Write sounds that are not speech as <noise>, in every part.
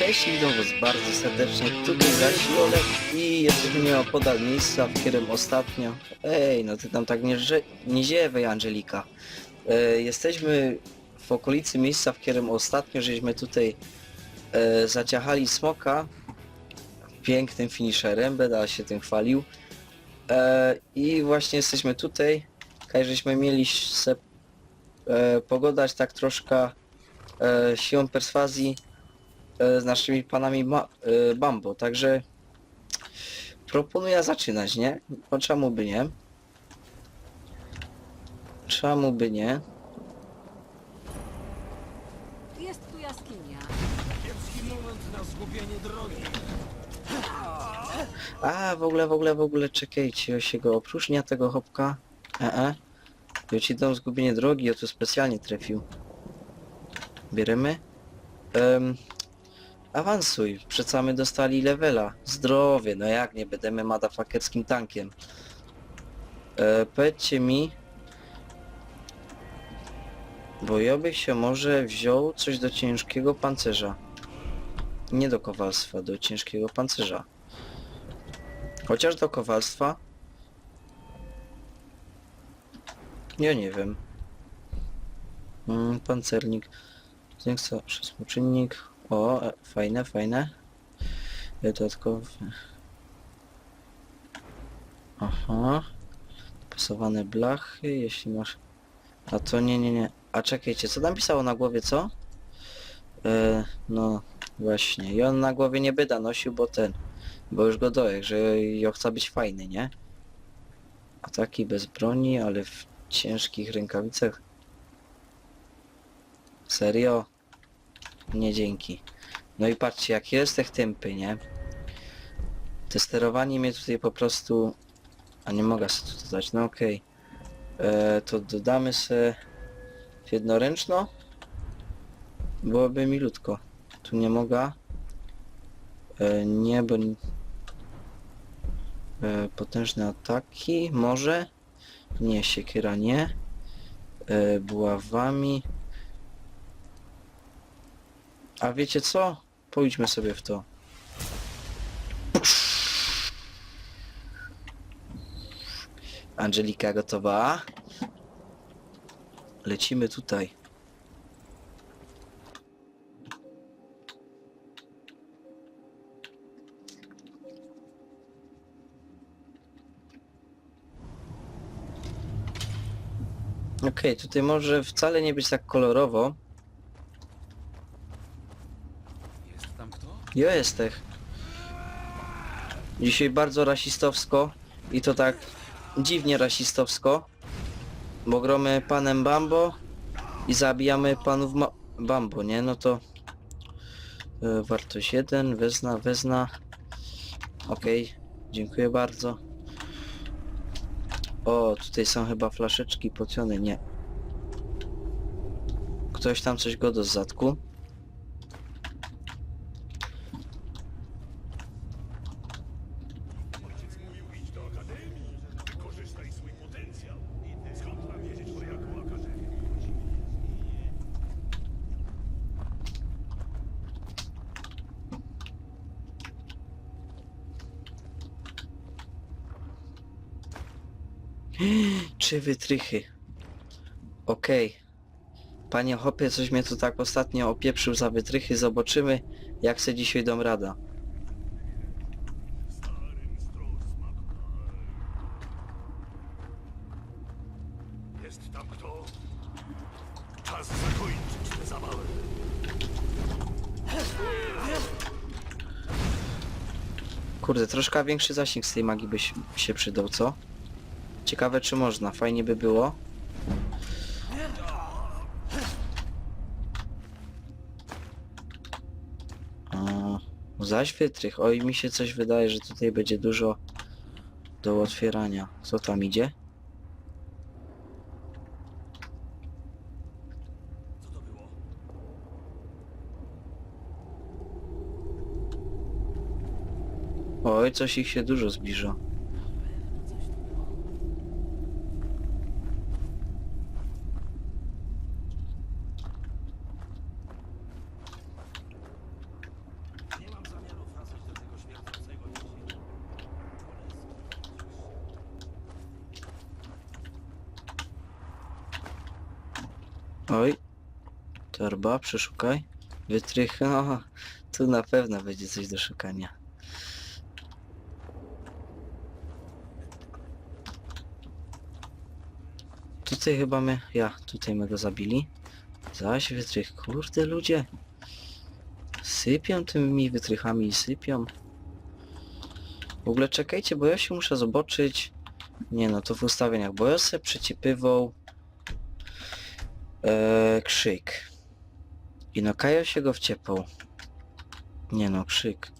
Cześć, witam was bardzo serdecznie, tutaj zaś Jolek i jesteśmy nieopodal miejsca, w którym ostatnio... Ej, no ty tam tak nie, nie Angelika. E, jesteśmy w okolicy miejsca, w którym ostatnio żeśmy tutaj e, zaciachali smoka pięknym finisherem, Beda się tym chwalił. E, I właśnie jesteśmy tutaj, kaj żeśmy mieli se e, pogodać tak troszkę e, siłą perswazji e, z naszymi panami ma, e, Bambo, także proponuję zaczynać, nie? No czemu by nie? Czemu by nie? Jest tu jaskinia. Kiepski moment na zgubienie drogi. A, w ogóle, w ogóle, w ogóle, czekajcie, o się go opróżnia tego hopka. E, e. Ja ci dam zgubienie drogi, o tu specjalnie trafił. Bierzemy. Um, awansuj, przecież my dostali levela. Zdrowie, no jak nie będziemy madafakerskim tankiem. E, powiedzcie mi... Bo ja bych się może wziął coś do ciężkiego pancerza. Nie do kowalstwa, do ciężkiego pancerza. Chociaż do kowalstwa? Ja nie wiem. Mm, pancernik. Zwiększa współczynnik. O, e, fajne, fajne. Dodatkowe. Aha. Pasowane blachy, jeśli masz... A to nie, nie, nie. A czekajcie, co tam pisało na głowie, co? E, no, właśnie. I on na głowie nie byda nosił, bo ten... Bo już go dojek, że ja chcę być fajny, nie? Ataki bez broni, ale w ciężkich rękawicach. Serio? Nie dzięki. No i patrzcie, jak jest tych tempy, nie? Te sterowanie mnie tutaj po prostu... A nie mogę sobie tu dodać, no okej. E, To dodamy w jednoręczno. Byłoby milutko. Tu nie mogę. E, nie, bo... E, potężne ataki, może? Nie, siekiera nie. E, buławami. A wiecie co? Pójdźmy sobie w to. Angelika gotowa? Lecimy tutaj. Okej, tutaj może wcale nie być tak kolorowo. Jest tam kto? Ja jestem. Dzisiaj bardzo rasistowsko i to tak dziwnie rasistowsko, bo gromy panem Bambo i zabijamy panów Ma Bambo, nie? No to e, wartość 1, wezna, wezna. Okej, dziękuję bardzo. O, tutaj są chyba flaszeczki pocione, nie. Ktoś tam coś go do zadku. Trzy wytrychy. Okej. Panie Hopie, coś mnie tu tak ostatnio opieprzył za wytrychy. Zobaczymy, jak se dzisiaj dam rada. Starym stros Jest tam kto? Czas zakończyć tę zabawę. Kurde, troszkę większy zasięg z tej magii by się- się przydał, co? Ciekawe, czy można. Fajnie by było. A, zaś wytrych. Oj, mi się coś wydaje, że tutaj będzie dużo do otwierania. Co tam idzie? Oj, coś ich się dużo zbliża. Oj. Torba, przeszukaj. Wytrych, no. Tu na pewno będzie coś do szukania. Tutaj chyba my... Ja, tutaj my go zabili. Zaś wytrych, kurde ludzie. Sypią tymi wytrychami i sypią. W ogóle czekajcie, bo ja się muszę zobaczyć. Nie no, to w ustawieniach, bo ja sobie przycipywał e, krzyk. I no Kajo się go wciepał. Nie no, krzyk.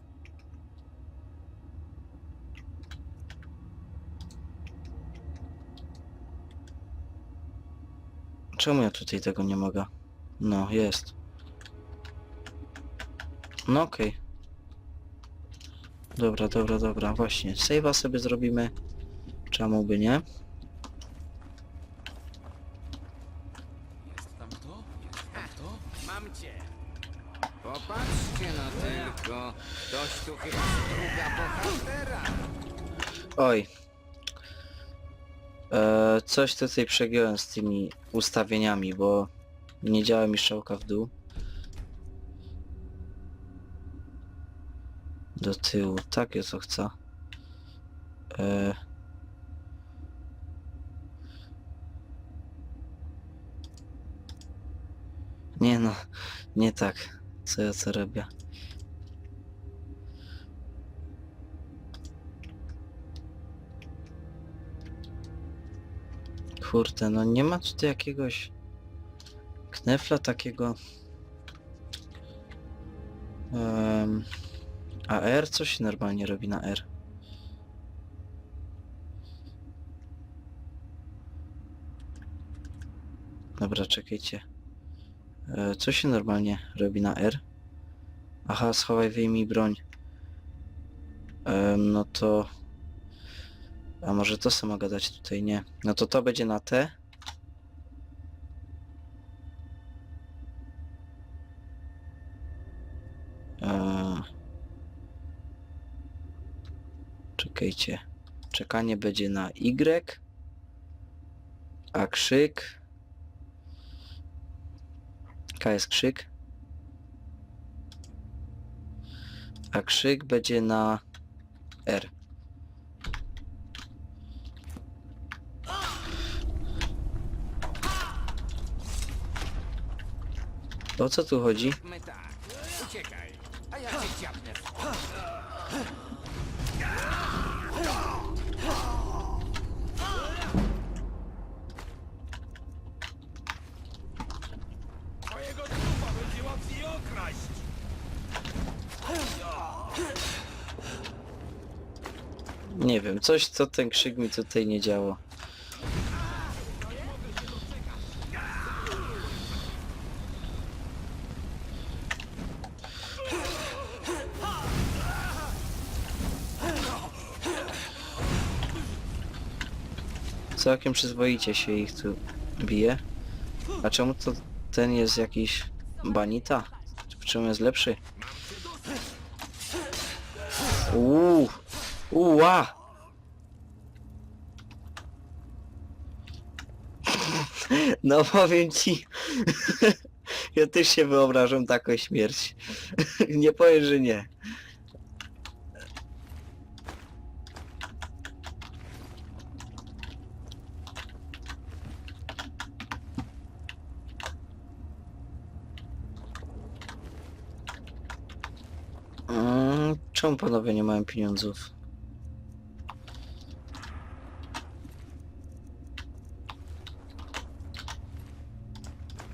Czemu ja tutaj tego nie mogę? No, jest. No okej. Dobra, dobra, dobra, właśnie. Save'a sobie zrobimy. Czemu by nie? Coś tutaj przegiąłem z tymi ustawieniami, bo nie działa mi strzałka w dół. Do tyłu, takie co chcę. E, nie no, nie tak. Co ja co robię? Kurde, no nie ma tutaj jakiegoś knefla takiego. Um, a R co się normalnie robi na R? Dobra, czekajcie. E, co się normalnie robi na R? Aha, schowaj, wyjmij broń. Em, no to... A może to samo gadać tutaj nie. No to to będzie na T. Czekajcie. Czekanie będzie na Y. A krzyk. K jest krzyk. A krzyk będzie na R. O co tu chodzi? Nie wiem, coś co ten krzyk mi tutaj nie działo. Całkiem przyzwoicie się ich tu bije. A czemu to ten jest jakiś banita? W czym jest lepszy? Uuu, uła! <laughs> No powiem ci, <laughs> ja też się wyobrażam taką śmierć. <laughs> Nie powiem, że nie. Mm, Czemu panowie nie mają?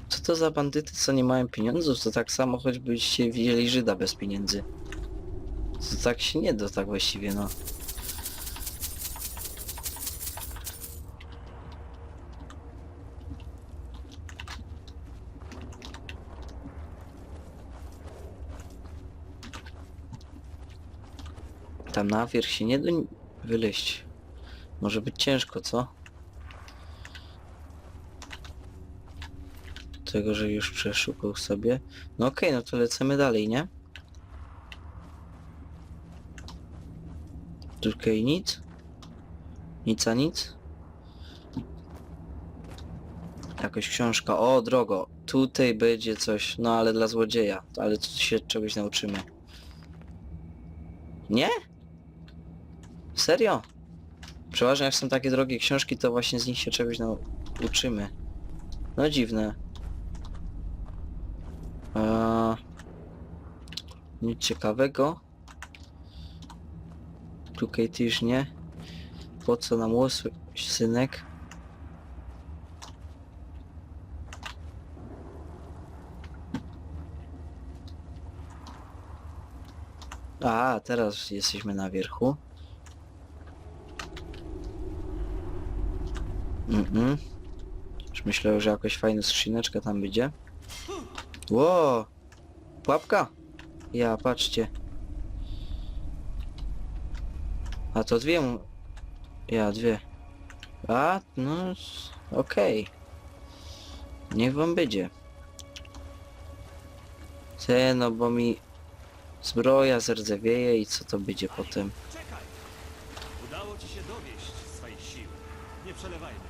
Co to za bandyty, co nie mają pieniądzów? To tak samo choćbyście widzieli Żyda bez pieniędzy. To tak się nie da tak właściwie, no. Tam na wierzch się nie da wyleść. Może być ciężko, co? Tego, że już przeszukał sobie. No okej, no to lecimy dalej, nie? Tutaj nic? Nic a nic? Jakoś książka. O, drogo. Tutaj będzie coś. No ale dla złodzieja. Ale tu się czegoś nauczymy. Nie? Serio? Przeważnie jak są takie drogie książki, to właśnie z nich się czegoś nauczymy. No dziwne. Eee, nic ciekawego. Tutaj też nie. Po co nam łos, synek? A, teraz jesteśmy na wierchu. Mhm. Już myślałem, że jakaś fajna skrzyneczka tam będzie. Ło! Pułapka? Ja, patrzcie. A to dwie mu... Ja, dwie. A, no... Okej. Niech wam będzie. Te, no bo mi... Zbroja zerdzewieje i co to będzie potem? Czekaj! Udało ci się dowieść siły. Nie przelewajmy.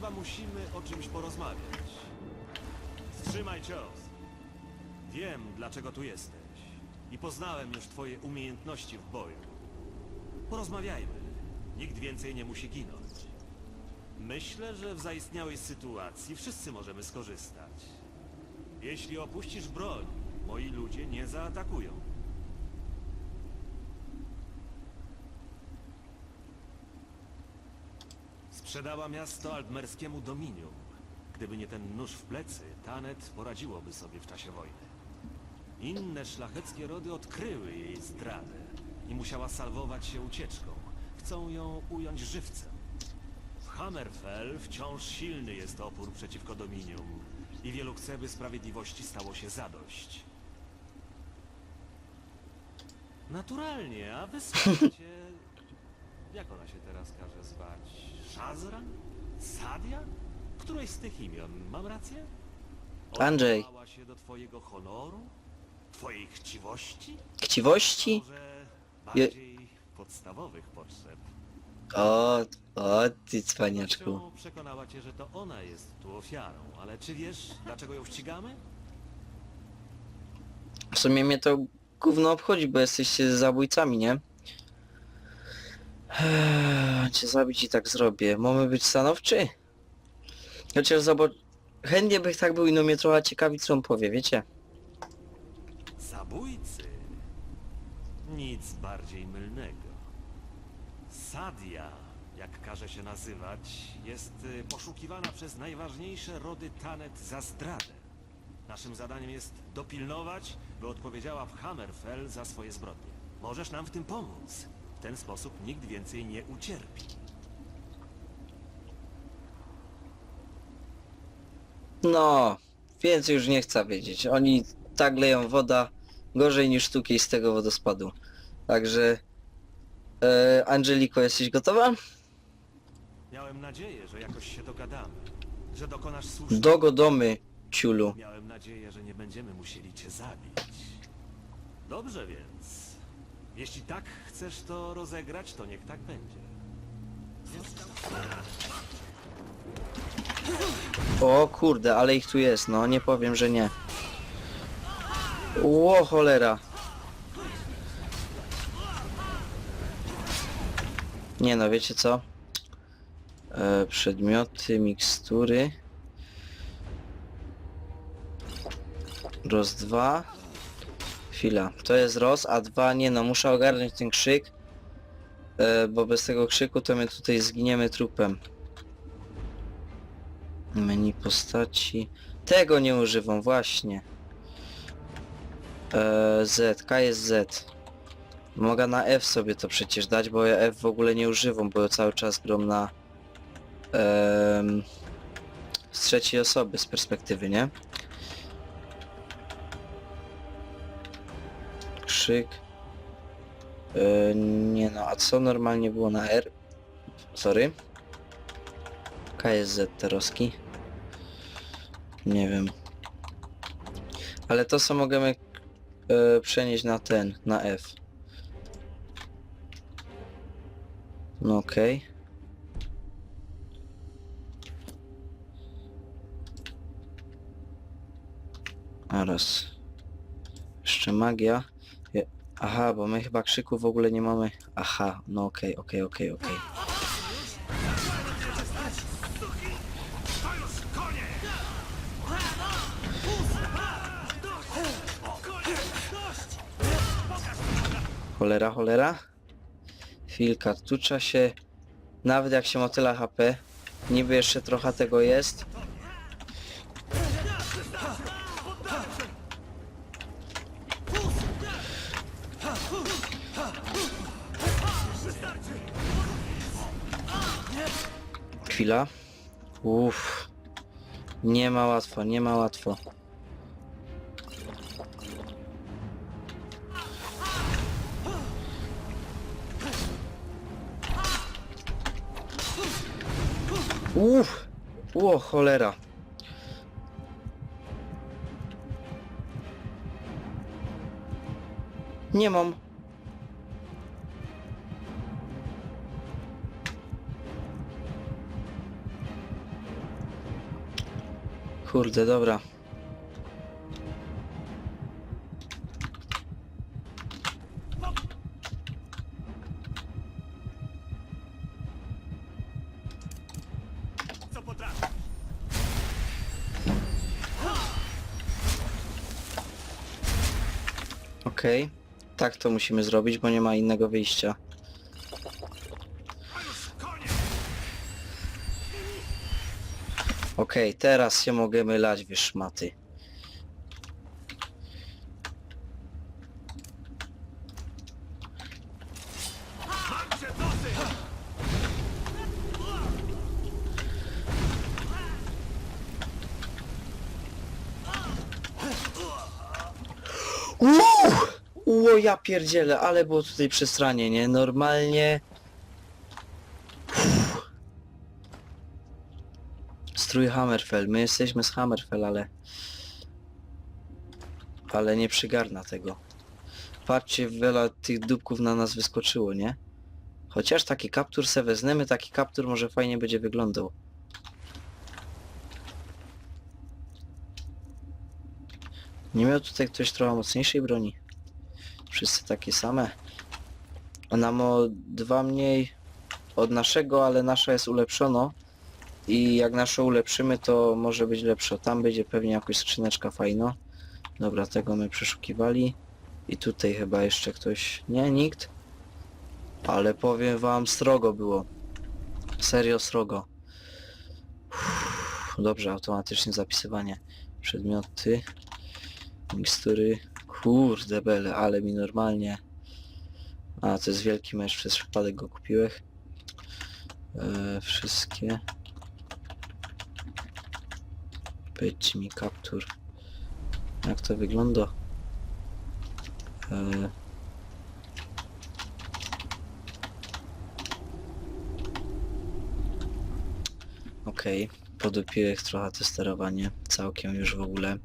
Chyba musimy o czymś porozmawiać. Wstrzymaj cios. Wiem, dlaczego tu jesteś. I poznałem już twoje umiejętności w boju. Porozmawiajmy. Nikt więcej nie musi ginąć. Myślę, że w zaistniałej sytuacji wszyscy możemy skorzystać. Jeśli opuścisz broń, moi ludzie nie zaatakują. Sprzedała miasto altmerskiemu Dominium. Gdyby nie ten nóż w plecy, Tanet poradziłoby sobie w czasie wojny. Inne szlacheckie rody odkryły jej zdradę i musiała salwować się ucieczką. Chcą ją ująć żywcem. W Hammerfell wciąż silny jest opór przeciwko Dominium i wielu chce, by sprawiedliwości stało się zadość. Naturalnie, a wy. <laughs> Jak ona się teraz każe zwać? Shazra? Sadia? Któreś z tych imion, mam rację? Andrzej. Odwołała się do twojego honoru? Twojej chciwości? Chciwości? Może bardziej podstawowych potrzeb? O, o, ty cwaniaczku. Przekonała cię, że to ona jest tu ofiarą, ale czy wiesz, dlaczego ją ścigamy? W sumie mnie to gówno obchodzi, bo jesteście zabójcami, nie? Eee, Cię zabić i tak zrobię. Mamy być stanowczy? Chociaż zobacz... Chętnie bych tak był i no mnie trochę ciekawi co on powie, wiecie? Zabójcy? Nic bardziej mylnego. Sadia, jak każe się nazywać, jest y, poszukiwana przez najważniejsze rody Tanet za zdradę. Naszym zadaniem jest dopilnować, by odpowiedziała w Hammerfell za swoje zbrodnie. Możesz nam w tym pomóc. W ten sposób nikt więcej nie ucierpi. No, więcej już nie chcę wiedzieć. Oni tak leją woda gorzej niż sztuki z tego wodospadu. Także... E, Angeliko, jesteś gotowa? Miałem nadzieję, że jakoś się dogadamy. Że dokonasz słusznego Dogodomy, ciulu. Miałem nadzieję, że nie będziemy musieli cię zabić. Dobrze więc. Jeśli tak chcesz to rozegrać, to niech tak będzie. O kurde, ale ich tu jest, no nie powiem, że nie. Ło cholera. Nie no, wiecie co? E, przedmioty, mikstury. Roz 2. Chwila, to jest roz, a dwa nie no, muszę ogarnąć ten krzyk. E, bo bez tego krzyku to my tutaj zginiemy trupem. Menu postaci. Tego nie używam, właśnie. Eee, Z, K jest Z. Mogę na F sobie to przecież dać, bo ja F w ogóle nie używam, bo cały czas gram na... em, z trzeciej osoby, z perspektywy, nie? krzyk. Yy, nie no, a co normalnie było na R? Sorry. KSZ teroski. Nie wiem. Ale to co możemy yy, e, przenieść na ten, na F. No okej. Okay. Jeszcze magia. Aha, bo my chyba krzyku w ogóle nie mamy. Aha, no okej, okej, okej, okej. Cholera, cholera. Chwilka, tucza się. Nawet jak się motyla HP. Niby jeszcze trochę tego jest. Chwila. Uff. Nie ma łatwo, nie ma łatwo. Uff. O, cholera. Nie mam. Kurde, dobra. Okej. Tak to musimy zrobić, bo nie ma innego wyjścia. Okej, teraz się możemy lać, wy szmaty. Uuu! O ja pierdzielę, ale było tutaj przesranie, nie? Normalnie... Strój Hammerfell. My jesteśmy z Hammerfell, ale... Ale nie przygarna tego. Patrzcie, wiele tych dupków na nas wyskoczyło, nie? Chociaż taki kaptur se wezmemy, taki kaptur może fajnie będzie wyglądał. Nie miał tutaj ktoś trochę mocniejszej broni? Wszyscy takie same. Ona ma dwa mniej od naszego, ale nasza jest ulepszono. I jak naszą ulepszymy, to może być lepsza. Tam będzie pewnie jakoś skrzyneczka fajno. Dobra, tego my przeszukiwali. I tutaj chyba jeszcze ktoś... Nie, nikt. Ale powiem wam, srogo było. Serio srogo. Uff, dobrze, automatycznie zapisywanie. Przedmioty. Mikstury. Kurde bele, ale mi normalnie... A, to jest wielki mecz, przez przypadek go kupiłeś. E, wszystkie. Powiedzcie mi kaptur. Jak to wygląda? E, Okej, podupiłem trochę to sterowanie, całkiem już w ogóle.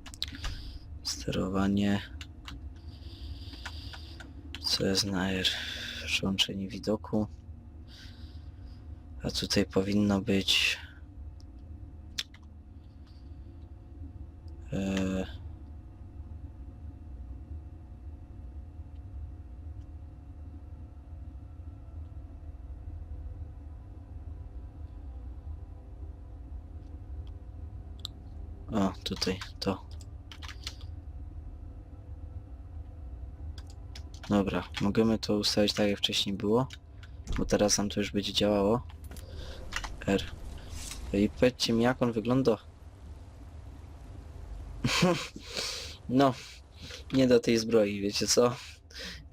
Sterowanie. Co jest na R? Przełączenie widoku. A tutaj powinno być... O, tutaj, to. Dobra, możemy to ustawić tak jak wcześniej było, bo teraz nam to już będzie działało. R. I powiedzcie mi jak on wygląda. <laughs> no, nie do tej zbroi, wiecie co?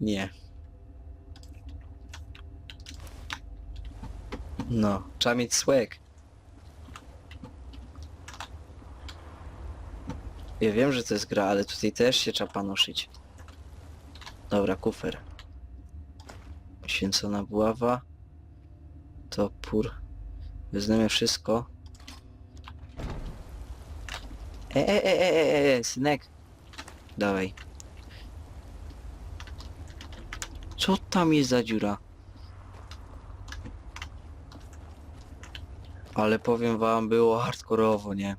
Nie. No, trzeba mieć swag. Ja wiem, że to jest gra, ale tutaj też się trzeba panoszyć. Dobra, kufer. Święcona buława. Topór. Weźmiemy wszystko. E, e, e, e, e, e, synek. Dawaj. Co tam jest za dziura? Ale powiem wam, było hardkorowo, nie?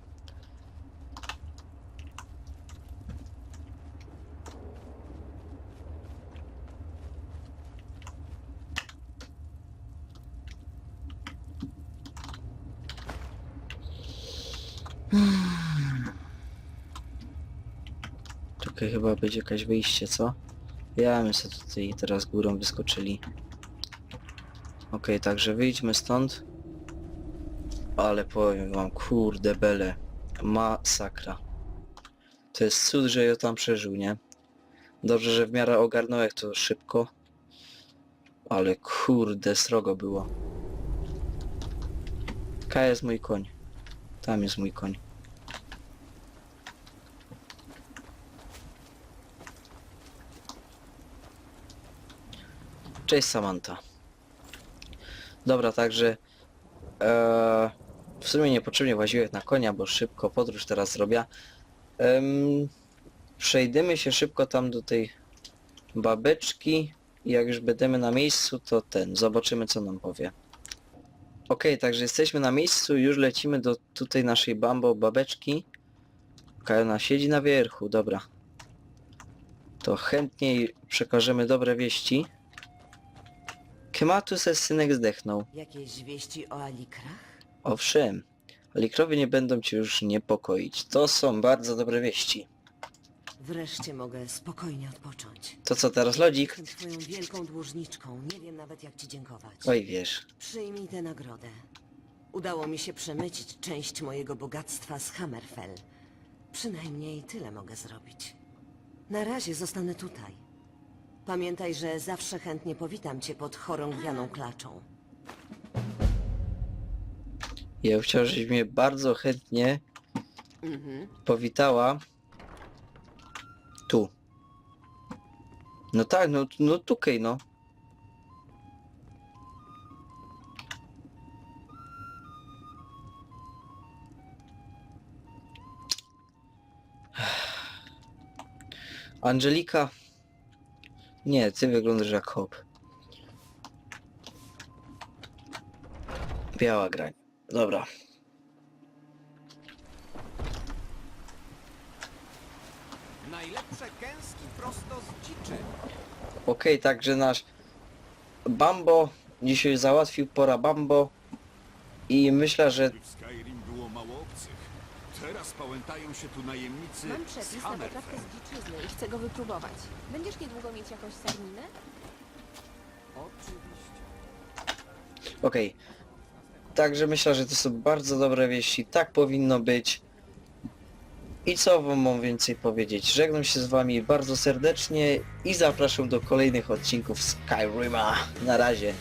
Czekaj, chyba będzie jakaś wyjście, co? Ja my sobie tutaj teraz górą wyskoczyli. Okej, także wyjdźmy stąd. Ale powiem wam, kurde bele. Masakra. To jest cud, że ja tam przeżył, nie? Dobrze, że w miarę ogarnąłem to szybko. Ale kurde, srogo było. Ka jest mój koń. Tam jest mój koń. Cześć Samantha. Dobra, także e, w sumie niepotrzebnie łaziłem na konia, bo szybko podróż teraz zrobię. Em, przejdziemy się szybko tam do tej babeczki jak już będziemy na miejscu, to ten, zobaczymy co nam powie. Okej, także jesteśmy na miejscu, już lecimy do tutaj naszej bambo babeczki. Okej, ona siedzi na wierchu, dobra. To chętnie jej przekażemy dobre wieści. Kematu se synek zdechnął. Jakieś wieści o Alikrach? Owszem, likrowie nie będą cię już niepokoić. To są bardzo dobre wieści. Wreszcie mogę spokojnie odpocząć. To co teraz, lodzik? Jestem twoją wielką dłużniczką. Nie wiem nawet jak ci dziękować. Oj, wiesz. Przyjmij tę nagrodę. Udało mi się przemycić część mojego bogactwa z Hammerfell. Przynajmniej tyle mogę zrobić. Na razie zostanę tutaj. Pamiętaj, że zawsze chętnie powitam cię pod chorągwianą klaczą. Ja chciał, żebyś mnie bardzo chętnie Mhm. powitała. Tu. No tak, no, no tukej, no. Angelika. Nie, ty wyglądasz jak hop. Biała grań. Dobra. Najlepsze kęski prosto z dziczy. Okej, także nasz Bambo dzisiaj załatwił pora Bambo i myślę, że W Skyrim było mało obcych. Pałętają się tu najemnicy Mam z przepis na Hammerfell. potrawkę z dziczyzny i chcę go wypróbować. Będziesz niedługo mieć jakąś sarninę? Oczywiście. okej. Także myślę, że to są bardzo dobre wieści, tak powinno być. I co wam mam więcej powiedzieć? Żegnam się z wami bardzo serdecznie i zapraszam do kolejnych odcinków Skyrima. Na razie.